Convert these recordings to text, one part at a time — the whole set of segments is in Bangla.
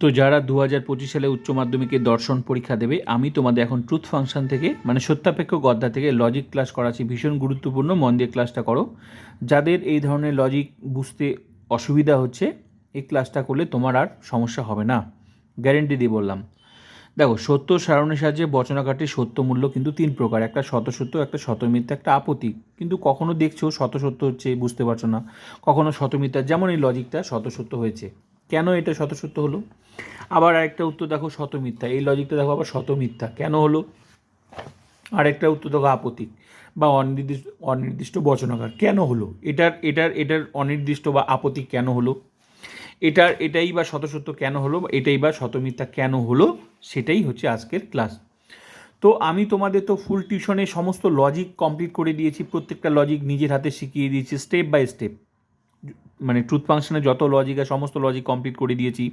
তো যারা দু হাজার পঁচিশ সালে উচ্চ মাধ্যমিকে দর্শন পরীক্ষা দেবে, আমি তোমাদের এখন ট্রুথ ফাংশন থেকে মানে সত্যাপেক্ষ গদ্দা থেকে লজিক ক্লাস করাচ্ছি। ভীষণ গুরুত্বপূর্ণ, মন দিয়ে ক্লাসটা করো। যাদের এই ধরনের লজিক বুঝতে অসুবিধা হচ্ছে, এই ক্লাসটা করলে তোমার আর সমস্যা হবে না। গ্যারেন্টি দিয়ে বললাম। দেখো, সত্য সারণের সাহায্যে বচনাকাটির সত্য মূল্য কিন্তু তিন প্রকার। একটা শতসত্য একটা শতমিথ্যা একটা আপত্তি। কিন্তু কখনো দেখছ শতসত্য হচ্ছে বুঝতে পারছ না। কখনো শতমিথ্যা যেমন এই লজিকটা শতসত্য হয়েছে। কেন এটা শতসত্য হলো? আবার আরেকটা উত্তর দেখো শতমিথ্যা এই লজিকটা দেখো আবার শতমিথ্যা কেন হলো? আরেকটা উত্তর দেখো আপত্তি বা অনির্দিষ্ট অনির্দিষ্ট বচনাকার। কেন হলো? এটার এটার এটার অনির্দিষ্ট বা আপত্তি কেন হলো? এটার, এটাই বা শতসত্য কেন হলো? এটাই বা শতমিথ্যা কেন হলো? সেটাই হচ্ছে আজকের ক্লাস তো আমি তোমাদের তো ফুল টিউশনে সমস্ত লজিক কমপ্লিট করে দিয়েছি। প্রত্যেকটা লজিক নিজের হাতে শিখিয়ে দিয়েছি স্টেপ বাই স্টেপ মানে ট্রুথ ফাংশনে যত লজিক আছে, সমস্ত লজিক কমপ্লিট করে দিয়েছি।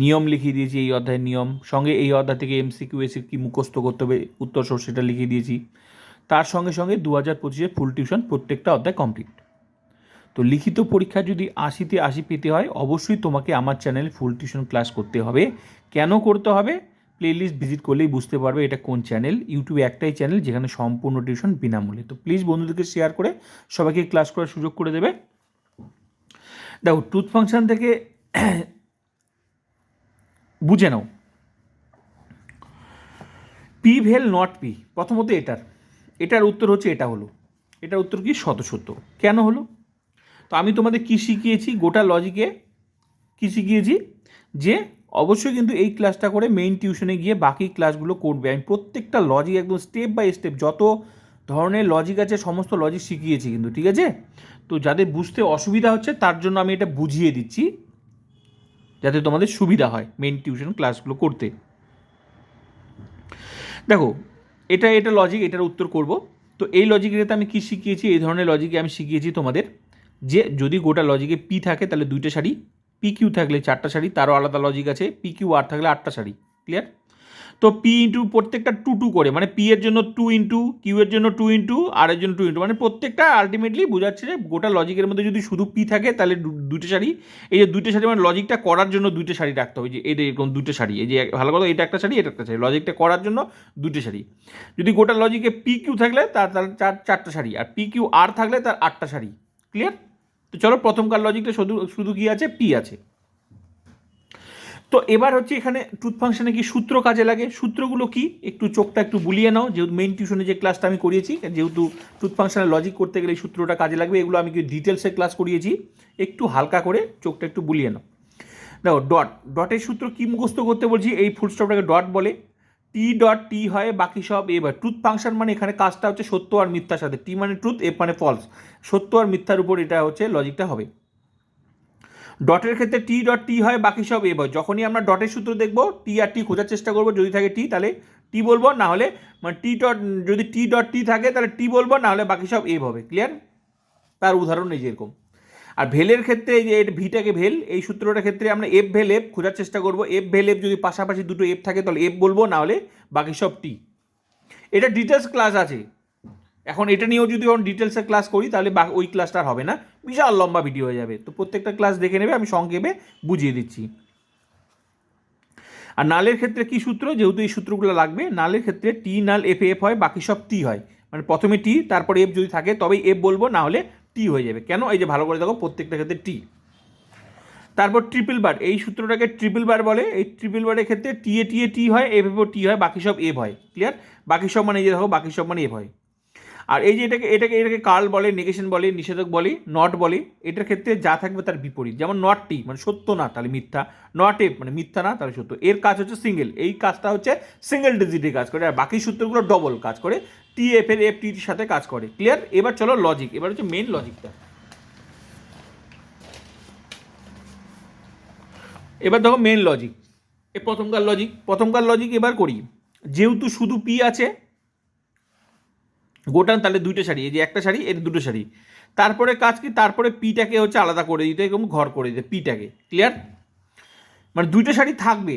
নিয়ম লিখিয়ে দিয়েছি এই অধ্যায়ের নিয়ম। সঙ্গে এই অধ্যায় থেকে এমসিকিউ এসে কি মুখস্থ করতে হবে উত্তর সোর্স সেটা লিখিয়ে দিয়েছি। তার সঙ্গে সঙ্গে দু হাজার পঁচিশে ফুল টিউশন প্রত্যেকটা অধ্যায় কমপ্লিট তো লিখিত পরীক্ষা যদি আশিতে আশি পেতে হয়, অবশ্যই তোমাকে আমার চ্যানেলে ফুল টিউশন ক্লাস করতে হবে। কেন করতে হবে? প্লেলিস্ট ভিজিট করলেই বুঝতে পারবে এটা কোন চ্যানেল ইউটিউবে একটাই চ্যানেল যেখানে সম্পূর্ণ টিউশন বিনামূল্যে। তো প্লিজ বন্ধুদেরকে শেয়ার করে সবাইকে ক্লাস করার সুযোগ করে দেবে। দেখো টুথ ফাংশন থেকে বুঝে নাও। পি ভেল নট পি প্রথমত এটার। এটার উত্তর হচ্ছে এটা হলো। এটার উত্তর কি? শত সত্য কেন হলো? তো আমি তোমাদের কী শিখিয়েছি? গোটা লজিকে কী শিখিয়েছি? যে অবশ্যই কিন্তু এই ক্লাসটা করে মেইন টিউশনে গিয়ে বাকি ক্লাসগুলো করবে। আমি প্রত্যেকটা লজিক একদম স্টেপ বাই স্টেপ যত ধরনের লজিক আছে, সমস্ত লজিক শিখিয়েছি কিন্তু, ঠিক আছে? তো যাদের বুঝতে অসুবিধা হচ্ছে, তার জন্য আমি এটা বুঝিয়ে দিচ্ছি, যাতে তোমাদের সুবিধা হয় মেন টিউশন ক্লাসগুলো করতে। দেখো, এটা এটা লজিক এটার উত্তর করব। তো এই লজিকেতে আমি কী শিখিয়েছি? এই ধরনের লজিকে আমি শিখিয়েছি তোমাদের যে, যদি গোটা লজিকে পি থাকে, তাহলে দুইটা শাড়ি পি কিউ থাকলে চারটা শাড়ি, তারও আলাদা লজিক আছে পি কিউ আর থাকলে আটটা শাড়ি ক্লিয়ার তো পি ইন্টু প্রত্যেকটা টু টু করে মানে পি এর জন্য টু ইন্টু কিউ এর জন্য টু ইন্টু আর এর জন্য টু ইন্টু মানে প্রত্যেকটা আলটিমেটলি বোঝাচ্ছে যে গোটা লজিকের মধ্যে যদি শুধু পি থাকে তাহলে দুটো শাড়ি, এই যে দুইটা শাড়ি মানে লজিকটা করার জন্য দুইটা শাড়ি রাখতে হবে, যে যে এরকম দুটো শাড়ি, এই যে ভালো কথা এটা একটা শাড়ি, এটা একটা শাড়ি লজিকটা করার জন্য দুটো শাড়ি। যদি গোটা লজিকে পি কিউ থাকলে তার তার চার, চারটা শাড়ি, আর পি কিউ আর থাকলে তার আটটা শাড়ি ক্লিয়ার তো চলো প্রথমকার লজিকটা শুধু শুধু কি আছে? পি আছে। তো এবার হচ্ছে এখানে ট্রুথ ফাংশনে কি সূত্র কাজে লাগে? সূত্রগুলো কি? একটু চোখটা একটু বুলিয়ে নাও। যেহেতু মেইন টিউশনে যে ক্লাসটা আমি করিয়েছি, যেহেতু ট্রুথ ফাংশনে লজিক করতে গেলে সূত্রটা কাজে লাগবে, এগুলো আমি কি ডিটেলসে ক্লাস করিয়েছি? একটু হালকা করে চোখটা একটু বুলিয়ে নাও। দেখো ডট ডটের সূত্র কি মুখস্থ করতে বলছি? এই ফুলস্টপটাকে ডট বলে। টি ডট টি হয়, বাকি সব এবার ট্রুথ ফাংশন মানে এখানে কাজটা হচ্ছে সত্য আর মিথ্যার সাথে। টি মানে ট্রুথ এফ মানে ফলস সত্য আর মিথ্যার উপর এটা হচ্ছে লজিকটা হবে। ডটের ক্ষেত্রে টি ডট টি হয়, বাকি সব এ হয়। যখনই আমরা ডটের সূত্র দেখব টি আর টি খোঁজার চেষ্টা করব, যদি থাকে টি তাহলে টি বলব, না হলে মানে টি ডট যদি টি ডট টি থাকে, তাহলে টি বলব, না হলে বাকি সব এভ হবে। ক্লিয়ার তার উদাহরণ এই যেরকম আর ভেলের ক্ষেত্রে যে ভিটাকে ভেল, এই সূত্রটার ক্ষেত্রে আমরা এফ ভেল এফ খোঁজার চেষ্টা করব। এফ ভেল এফ যদি পাশাপাশি দুটো এফ থাকে, তাহলে এফ বলব, না হলে বাকি সব টি এটা ডিটেলস ক্লাস আছে। এখন এটা নিয়েও যদি এখন ডিটেলসে ক্লাস করি, তাহলে বা- ওই ক্লাসটা হবে না। বিশাল লম্বা ভিডিও হয়ে যাবে। তো প্রত্যেকটা ক্লাস দেখে নেবে, আমি সংক্ষেপে বুঝিয়ে দিচ্ছি। আর নালের ক্ষেত্রে কি সূত্র? যেহেতু এই সূত্রগুলো লাগবে, নালের ক্ষেত্রে টি নাল এফ এফ হয়, বাকি সব টি হয়। মানে প্রথমে টি তারপরে এফ যদি থাকে তবেই এফ বলব, না হলে টি হয়ে যাবে। কেন? এই যে ভালো করে দেখো, প্রত্যেকটা ক্ষেত্রে টি তারপর ট্রিপল বার এই সূত্রটাকে ট্রিপল বার বলে। এই ট্রিপল বারের ক্ষেত্রে টি এ টি এ টি হয় এফ এফ টি হয়, বাকি সব এফ হয়। ক্লিয়ার বাকি সব মানে যে দেখো, বাকি সব মানে এফ হয়। আর এই যে এটাকে এটাকে এটাকে কাল বলে, নেগেশন বলে, নিষেধক বলে নট বলে, এটার ক্ষেত্রে যা থাকবে তার বিপরীত। যেমন নট টি মানে সত্য না, তাহলে মিথ্যা। নট এফ মানে মিথ্যা না, তাহলে সত্য। এর কাজ হচ্ছে সিঙ্গেল এই কাজটা হচ্ছে সিঙ্গেল ডিজিটে কাজ করে। আর বাকি সূত্রগুলো ডবল কাজ করে। টি এফ এর এফ টির সাথে কাজ করে। ক্লিয়ার এবার চলো লজিক এবার হচ্ছে মেন লজিকটা এবার দেখো মেন লজিক এ প্রথমকার লজিক প্রথমকার লজিক এবার করি। যেহেতু শুধু পি আছে গোটান তাহলে দুইটা শাড়ি, এই যে একটা শাড়ি, এর দুটো শাড়ি। তারপরে কাজ কি? তারপরে পিটাকে হচ্ছে আলাদা করে দিতে, এরকম ঘর করে দিতে, পিটাকে। ক্লিয়ার মানে দুইটা শাড়ি থাকবে।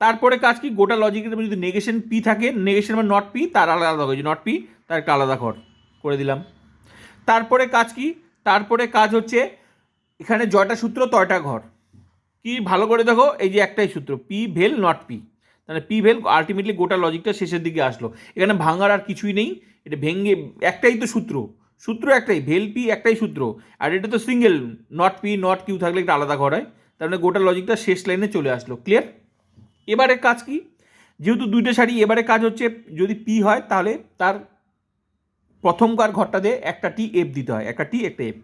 তারপরে কাজ কি? গোটা লজিকের যদি নেগেশন পি থাকে নেগেশন মানে নট পি তার আলাদা আলাদা হয়েছে নট পি তার একটা আলাদা ঘর করে দিলাম। তারপরে কাজ কি? তারপরে কাজ হচ্ছে এখানে জয়টা সূত্র, তয়টা ঘর। কি? ভালো করে দেখো, এই যে একটাই সূত্র পি ভেল নট পি তাহলে পি ভেল আলটিমেটলি গোটা লজিকটা শেষের দিকে আসলো। এখানে ভাঙার আর কিছুই নেই, এটা ভেঙ্গে একটাই তো সূত্র। সূত্র একটাই ভেল পি একটাই সূত্র। আর এটা তো single not P not Q থাকলে একটা আলাদা ঘর হয়। তার মানে গোটা লজিকটা শেষ লাইনে চলে আসলো। ক্লিয়ার এবারে কাজ কি? যেহেতু দুইটা শাড়ি এবারে কাজ হচ্ছে যদি পি হয় তাহলে তার প্রথমকার ঘরটা দিয়ে একটা টি এফ দিতে হয়, একটা টি একটা এফ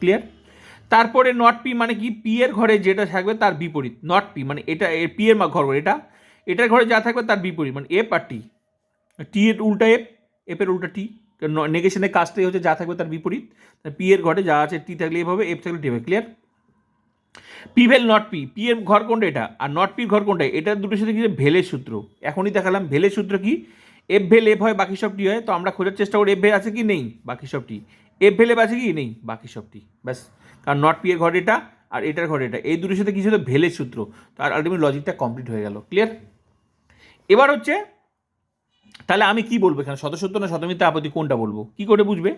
ক্লিয়ার তারপরে নট পি মানে কি? পি এর ঘরে যেটা থাকবে তার বিপরীত। নট পি মানে এটা পি এর ঘর, এটা। এটার ঘরে যা থাকবে তার বিপরীত মানে এফ আর টি টি এর উল্টা এফ এফ এর উল্টা টি নেগেশনের কাজটাই হচ্ছে যা থাকবে তার বিপরীত। পি এর ঘরে যা আছে টি থাকলে এভাবে এফ থাকলে টি হবে ক্লিয়ার পি ভেল নট পি পি এর ঘর কোনটা এটা? আর নট পির ঘর কোনটা? এটা দুটোর সাথে কি ভেলের সূত্র? এখনই দেখালাম ভেলের সূত্র কি? এফ ভেল এফ হয়, বাকি সব টি হয়, তো আমরা খোঁজার চেষ্টা করি এফ ভেল আছে কি নেই? বাকি সব টি এফ ভেল এফ আছে কি? নেই, বাকি সব টি ব্যাস। কারণ নট পি এর ঘর এটা, আর এটার ঘর এটা। এই দুটোর সাথে কি ছিল? ভেলের সূত্র। তার আলটিমেট লজিকটা কমপ্লিট হয়ে গেল ক্লিয়ার এবার হচ্ছে, তাহলে আমি কি বলব এখানে? শতসত্য না শতমিথ্যা আপত্তি কোনটা বলব? কি করে বুঝবে?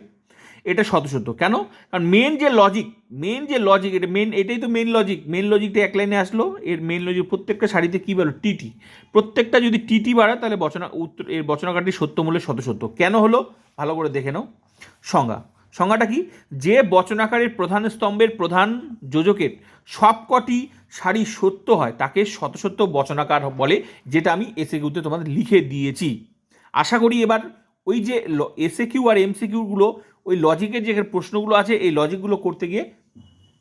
এটা শতসত্য কেন? কারণ মেন যে লজিক মেন যে লজিক এটা মেন এটাই তো মেন লজিক মেন লজিকটা এক লাইনে আসলো, এর মেন লজিক প্রত্যেকটা শাড়িতে কী বলো? টিটি প্রত্যেকটা যদি টিটি বাড়ায়, তাহলে বচনা, উত্তর, এর বচনাকারটি সত্য মূল্যে শতসত্য কেন হলো? ভালো করে দেখে নাও। সংজ্ঞা। সংজ্ঞাটা কি? যে বচনাকারের প্রধান স্তম্ভের প্রধান যোজকের সবকটি শাড়ি সত্য হয়, তাকে শত সত্য বচনাকার বলে, যেটা আমি এসে কিউতে তোমাদের লিখে দিয়েছি। আশা করি এবার ওই যে এসে কিউ আর এমসি কিউগুলো ওই লজিকের যে প্রশ্নগুলো আছে, এই লজিকগুলো করতে গিয়ে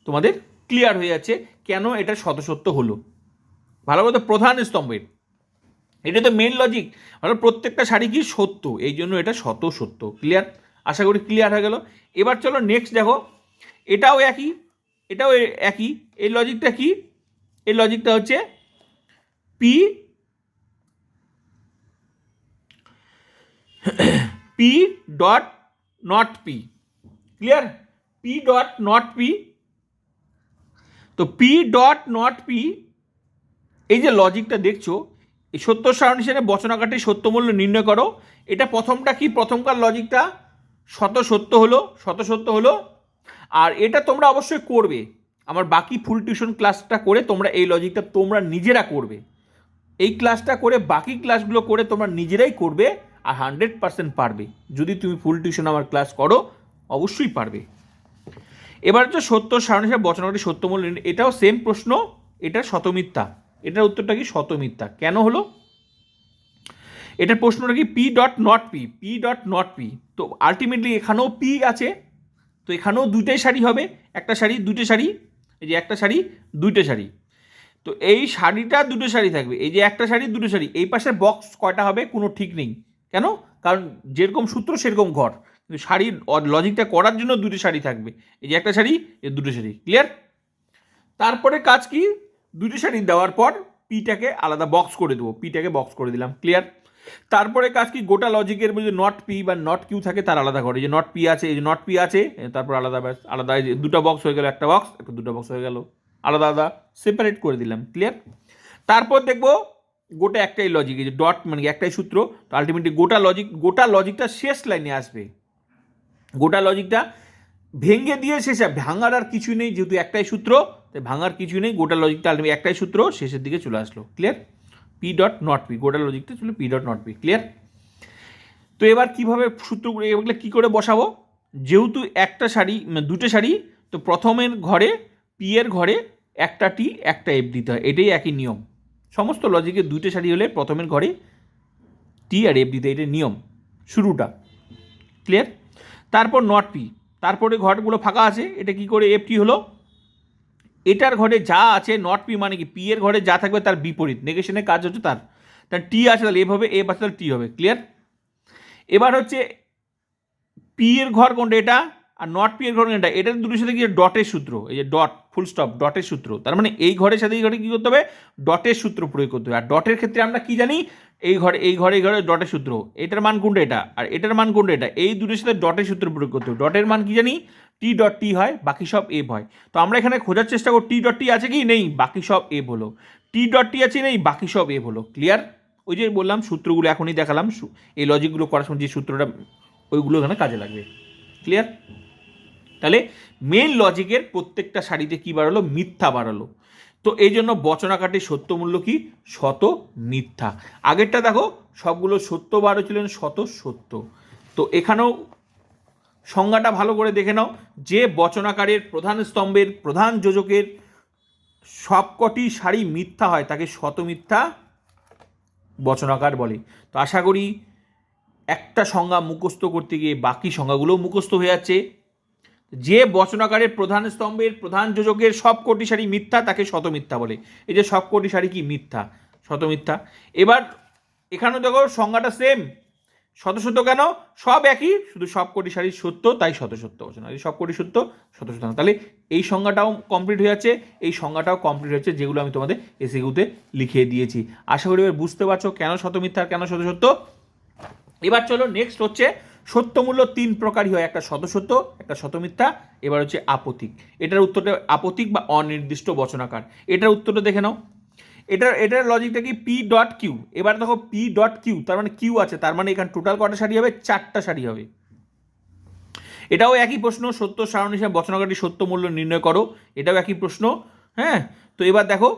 তোমাদের ক্লিয়ার হয়ে যাচ্ছে কেন এটা শতসত্য হলো। ভালো কথা প্রধান স্তম্ভের। এটা তো মেন লজিক প্রত্যেকটা শাড়ি কি সত্য? এই জন্য এটা শত সত্য ক্লিয়ার আশা করি ক্লিয়ার হয়ে গেল। এবার চলো নেক্সট দেখো। এটাও একই এটাও একই। এই লজিকটা কি? এই লজিকটা হচ্ছে P P dot not P clear P dot not P তো পি ডট নট পি এই যে লজিকটা দেখছ, এই সত্য সারণ হিসেবে বচনাকারটি সত্যমূল্য নির্ণয় করো। এটা প্রথমটা কি? প্রথমকার লজিকটা শত সত্য হলো শত সত্য হলো, আর এটা তোমরা অবশ্যই করবে। আমার বাকি ফুল টিউশন ক্লাসটা করে তোমরা এই লজিকটা তোমরা নিজেরা করবে। এই ক্লাসটা করে বাকি ক্লাসগুলো করে তোমরা নিজেরাই করবে আর হান্ড্রেড পার্সেন্ট পারবে। যদি তুমি ফুল টিউশন আমার ক্লাস করো, অবশ্যই পারবে। এবার হচ্ছে সত্য, সারণ হিসাবে বচনাটি সত্যমূল্য। এটাও সেম প্রশ্ন, এটা শতমিথ্যা। এটার উত্তরটা কি শতমিথ্যা? কেন হলো? এটার প্রশ্নটা কি? P dot not P P dot not P তো আলটিমেটলি এখানেও পি আছে। তো এখানেও দুইটাই শাড়ি হবে। একটা শাড়ি, দুইটা শাড়ি। এই যে একটা শাড়ি, দুইটা শাড়ি। তো এই শাড়িটা দুটো শাড়ি থাকবে। এই যে একটা শাড়ি, দুটো শাড়ি। এই পাশের বক্স কয়টা হবে? কোনো ঠিক নেই। কেন? কারণ যেরকম সূত্র, সেরকম ঘর। কিন্তু শাড়ির লজিকটা করার জন্য দুটো শাড়ি থাকবে। এই যে একটা শাড়ি এই দুটো শাড়ি। ক্লিয়ার তারপরে কাজ কি? দুটো শাড়ি দেওয়ার পর পিটাকে আলাদা বক্স করে দেবো। পিটাকে বক্স করে দিলাম। ক্লিয়ার তারপরে কাজ কি? গোটা লজিকের মধ্যে নট পি বা নট কিউ থাকে, তার আলাদা করে। যে নট পি আছে, এই যে নট পি আছে, তারপর আলাদা ব্যাস, আলাদা যে দুটো বক্স হয়ে গেল, একটা বক্স একটা দুটো বক্স হয়ে গেল। আলাদা আলাদা সেপারেট করে দিলাম ক্লিয়ার তারপর দেখব গোটা একটাই লজিক যে ডট মানে একটাই সূত্র, তো আলটিমেটলি গোটা লজিক গোটা লজিকটা শেষ লাইনে আসবে। গোটা লজিকটা ভেঙে দিয়ে শেষে ভাঙার আর কিছু নেই, যেহেতু একটাই সূত্র, তাই ভাঙার কিছু নেই, গোটা লজিকটা আলটিমেট একটাই সূত্র, শেষের দিকে চলে আসলো clear P dot not P গোটা লজিকটা চলে P dot not P clear তো এবার কীভাবে সূত্রগুলো এগুলো কী করে বসাবো? যেহেতু একটা শাড়ি মানে দুটো শাড়ি তো প্রথমের ঘরে পি এর ঘরে একটা টি একটা এফ দিতে হয়। এটাই একই নিয়ম। সমস্ত লজিকে দুটো শাড়ি হলে প্রথমের ঘরে টি আর এফ দিতে এটাই নিয়ম শুরুটা। ক্লিয়ার তারপর নট পি তারপরে ঘরগুলো ফাঁকা আছে। এটা কি করে এফ টি হলো? এটার ঘরে যা আছে নট পি মানে কি? পি এর ঘরে যা থাকবে তার বিপরীত। নেগেশনের কাজ হচ্ছে তার। তার টি আছে তাহলে এফ হবে এফ আছে তাহলে টি হবে। ক্লিয়ার এবার হচ্ছে পি এর ঘর কোনটা এটা? আর নট পি এর ঘর কোনটা? এটার দুটোর সাথে কি ডটের সূত্র। এই যে ডট ফুল স্টপ ডটের সূত্র। তার মানে এই ঘরের সাথে এই ঘরে কী করতে হবে? ডটের সূত্র প্রয়োগ করতে হবে। আর ডটের ক্ষেত্রে আমরা কি জানি? এই ঘরে এই ঘরে এই ঘরে ডটের সূত্র। এটার মান কোনটা এটা? আর এটার মান কোনটা এটা? এই দুটোর সাথে ডটের সূত্র প্রয়োগ করতে হবে। ডটের মান কি জানি? টি ডট টি হয়, বাকি সব এফ হয়। তো আমরা এখানে খোঁজার চেষ্টা করি টি ডট টি আছে কি? নেই, বাকি সব এফ হলো। টি ডট টি আছে নেই, বাকি সব এফ হলো। ক্লিয়ার ওই যে বললাম, সূত্রগুলো এখনই দেখালাম। এই লজিকগুলো করার সময় যে সূত্রটা, ওইগুলো এখানে কাজে লাগবে। ক্লিয়ার তাহলে মেন লজিকের প্রত্যেকটা শাড়িতে কী বাড়ালো? মিথ্যা বাড়ালো। তো এই জন্য বচনাকাটির সত্য মূল্য কি? শত মিথ্যা। আগেরটা দেখো, সবগুলো সত্য বারো ছিলেন শত সত্য। তো এখানেও সংজ্ঞাটা ভালো করে দেখে নাও। যে বচনাকারের প্রধান স্তম্ভের, প্রধান যোজকের সবকটি শাড়ি মিথ্যা হয়, তাকে শত মিথ্যা বচনাকার বলে। তো আশা করি একটা সংজ্ঞা মুখস্থ করতে গিয়ে বাকি সংজ্ঞাগুলো মুখস্থ হয়ে যাচ্ছে। যে বচনাকারের প্রধান স্তম্ভের প্রধান যোজকের সব কোটি শাড়ি মিথ্যা তাকে শত মিথ্যা বলে। এই যে সব কোটি শাড়ি কি মিথ্যা? শত মিথ্যা এবার এখানে দেখো সংজ্ঞাটা সেম শত সত্য কেন? সব একই, শুধু সব কোটি শাড়ি সত্য, তাই শত সত্য বচনা। এই সব কোটি সত্য, শত না। তাহলে এই সংজ্ঞাটাও কমপ্লিট হয়ে যাচ্ছে। এই সংজ্ঞাটাও কমপ্লিট হয়েছে যেগুলো আমি তোমাদের এসিগুতে লিখিয়ে দিয়েছি। আশা করি এবার বুঝতে পারছ কেন শত মিথ্যা কেন শত সত্য। এবার চলো নেক্সট হচ্ছে সত্যমূল্য তিন প্রকারই হয়, একটা শতসত্য একটা শতমিথ্যা এবার হচ্ছে আপতিক। এটার উত্তরটা আপতিক বা অনির্দিষ্ট বচনাকার। এটার উত্তরটা দেখে নাও। এটার এটার লজিকটা কি? পি ডট কিউ এবার দেখো পি ডট কিউ তার মানে কিউ আছে, তার মানে এখানে টোটাল কটা শাড়ি হবে? চারটা শাড়ি হবে। এটাও একই প্রশ্ন, সত্য, সারণ, হিসাবে বচনাকারটি সত্য, মূল্য নির্ণয় করো। এটাও একই প্রশ্ন হ্যাঁ? তো এবার দেখো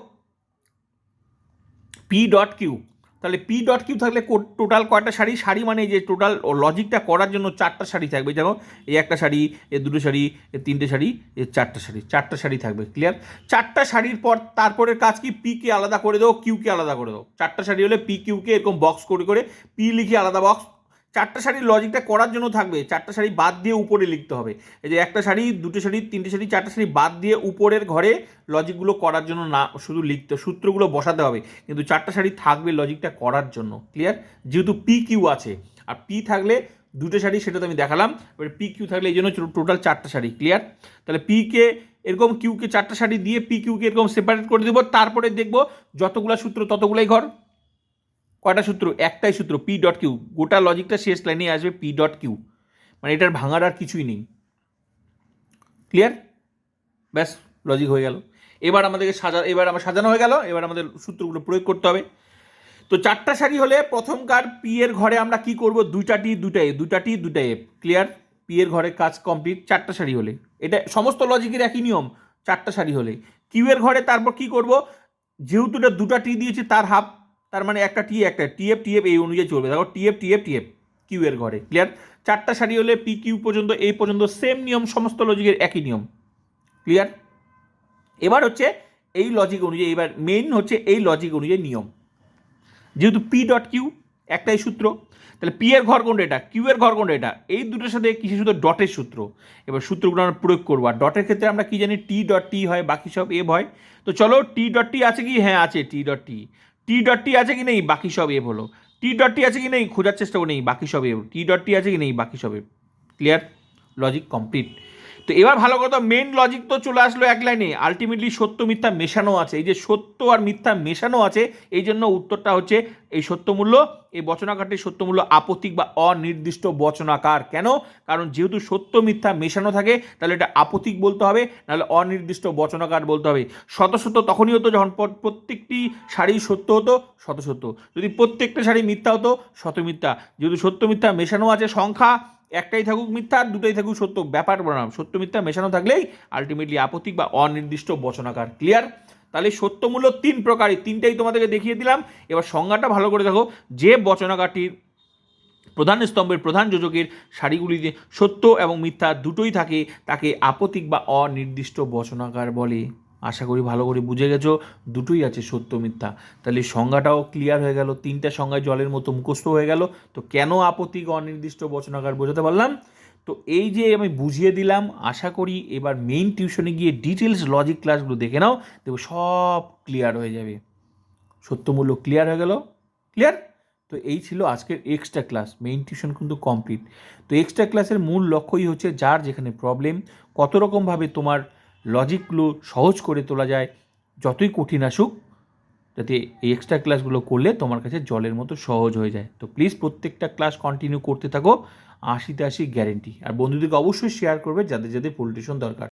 পি ডট কিউ তাহলে পি ডট কিউ থাকলে টোটাল কয়টা শাড়ি? শাড়ি মানে যে টোটাল লজিকটা করার জন্য চারটা শাড়ি থাকবে। যেমন এই একটা শাড়ি, এ দুটো শাড়ি, এ তিনটে শাড়ি, এ চারটা শাড়ি চারটা শাড়ি থাকবে ক্লিয়ার চারটা শাড়ির পর তারপরের কাজ কি? পিকে আলাদা করে দাও কিউকে আলাদা করে দাও চারটা শাড়ি হলে পি কিউকে এরকম বক্স করে করে পি লিখে আলাদা বক্স চারটা শাড়ির লজিকটা করার জন্য থাকবে, চারটা শাড়ি বাদ দিয়ে উপরে লিখতে হবে। এই যে একটা শাড়ি, দুটো শাড়ি, তিনটে শাড়ি, চারটা শাড়ি বাদ দিয়ে উপরের ঘরে লজিকগুলো করার জন্য না, শুধু লিখতে, সূত্রগুলো বসাতে হবে। কিন্তু চারটা শাড়ি থাকবে লজিকটা করার জন্য ক্লিয়ার যেহেতু পি কিউ আছে, আর পি থাকলে দুটো শাড়ি সেটা তো আমি দেখালাম, এবার পি কিউ থাকলে এই জন্য টোটাল চারটা শাড়ি ক্লিয়ার তাহলে পি কে এরকম কিউকে চারটা শাড়ি দিয়ে পি কিউকে এরকম সেপারেট করে দেবো, তারপরে দেখব যতগুলা সূত্র ততগুলাই ঘর। কয়টা সূত্র? একটাই সূত্র পি ডট কিউ গোটা লজিকটা শেষ লাইনে আসবে পি ডট কিউ মানে এটার ভাঙার আর কিছুই নেই। ক্লিয়ার ব্যাস লজিক হয়ে গেল। এবার আমাদেরকে সাজা এবার আমার সাজানো হয়ে গেল। এবার আমাদের সূত্রগুলো প্রয়োগ করতে হবে। তো চারটা শাড়ি হলে প্রথমকার পি এর ঘরে আমরা কি করব? দুইটা টি দুইটা এ দুইটা টি দুইটা এ ক্লিয়ার পি এর ঘরে কাজ কমপ্লিট চারটা শাড়ি হলে। এটা সমস্ত লজিকের একই নিয়ম, চারটা শাড়ি হলে। কিউ এর ঘরে তারপর কি করব? যেহেতু এটা দুটা টি দিয়েছে, তার হাফ তার মানে একটা টি একটা টিএফ টিএফ এই অনুযায়ী চলবে। দেখো টিএফ টিএফ টিএফ কিউ এর ঘরে। ক্লিয়ার চারটা শাড়ি হলে পি কিউ পর্যন্ত এই পর্যন্ত সেম নিয়ম, সমস্ত লজিকের একই নিয়ম। ক্লিয়ার এবার হচ্ছে এই লজিক অনুযায়ী, এবার মেইন হচ্ছে এই লজিক অনুযায়ী নিয়ম। যেহেতু পি ডট কিউ একটাই সূত্র, তাহলে পি এর ঘর কোনটা এটা? কিউ এর ঘর কোনটা এটা? এই দুটোর সাথে কিছু শুধু ডটের সূত্র। এবার সূত্রগুলো আমরা প্রয়োগ করব। আর ডটের ক্ষেত্রে আমরা কি জানি? টি ডট টি হয়, বাকি সব এভ হয়। তো চলো টি ডট টি আছে কি? হ্যাঁ আছে টি ডট টি টি ডট টি আছে কি নেই? বাকি সব এফ হলো টি ডট টি আছে কি নেই? খোঁজার চেষ্টা নেই, বাকি সব এভ টি ডট টি আছে কি নেই? বাকি সব এফ ক্লিয়ার লজিক কমপ্লিট তো এবার ভালো কথা মেন লজিক তো চলে আসলো এক লাইনে আলটিমেটলি সত্য, মিথ্যা মেশানো আছে। এই যে সত্য আর মিথ্যা মেশানো আছে, এই জন্য উত্তরটা হচ্ছে এই সত্যমূল্য এই বচনাকারটির সত্যমূল্য আপত্তিক বা অনির্দিষ্ট বচনাকার। কেন? কারণ যেহেতু সত্য, মিথ্যা মেশানো থাকে, তাহলে এটা আপতিক বলতে হবে, নাহলে অনির্দিষ্ট বচনাকার বলতে হবে। শত শত তখনই হতো যখন প্রত্যেকটি শাড়ি সত্য হতো, শত সত্য যদি প্রত্যেকটা শাড়ি মিথ্যা হতো, শত মিথ্যা। যেহেতু সত্য, মিথ্যা মেশানো আছে, সংখ্যা একটাই থাকুক মিথ্যা আর দুটাই থাকুক সত্য। ব্যাপার বনাম সত্য মিথ্যা মেশানো থাকলেই আলটিমেটলি আপতিক বা অনির্দিষ্ট বচনাকার। ক্লিয়ার তাহলে সত্যমূল্য তিন প্রকারই, তিনটাই তোমাদেরকে দেখিয়ে দিলাম। এবার সংজ্ঞাটা ভালো করে দেখো। যে বচনাকারটির প্রধান স্তম্ভের প্রধান যোজকের শাড়িগুলিতে সত্য এবং মিথ্যা দুটোই থাকে, তাকে আপতিক বা অনির্দিষ্ট বচনাকার বলে। আশা করি ভালো করে বুঝে গেছো, দুটোই আছে সত্য মিথ্যা। তাহলে সংজ্ঞাটাও ক্লিয়ার হয়ে গেল, তিনটা সংজ্ঞায় জলের মতো মুখস্থ হয়ে গেল। তো কেন আপতিক অনির্দিষ্ট বচনাকার বোঝাতে পারলাম? তো এই যে আমি বুঝিয়ে দিলাম, আশা করি এবার মেইন টিউশনে গিয়ে ডিটেলস লজিক ক্লাসগুলো দেখে নাও দেখো সব ক্লিয়ার হয়ে যাবে। সত্যমূল্য ক্লিয়ার হয়ে গেল? ক্লিয়ার তো এই ছিল আজকের এক্সট্রা ক্লাস মেইন টিউশন কিন্তু কমপ্লিট তো এক্সট্রা ক্লাসের মূল লক্ষ্যই হচ্ছে যার যেখানে প্রবলেম কত রকমভাবে তোমার লজিকগুলো সহজ করে তোলা যায়, যতই কঠিন আসুক, যাতে এই এক্সট্রা ক্লাসগুলো করলে তোমার কাছে জলের মতো সহজ হয়ে যায়। তো প্লিজ প্রত্যেকটা ক্লাস কন্টিনিউ করতে থাকো, আশিতে আশি গ্যারেন্টি আর বন্ধুদেরকে অবশ্যই শেয়ার করবে যাদের যাদের পোলিটিশন দরকার।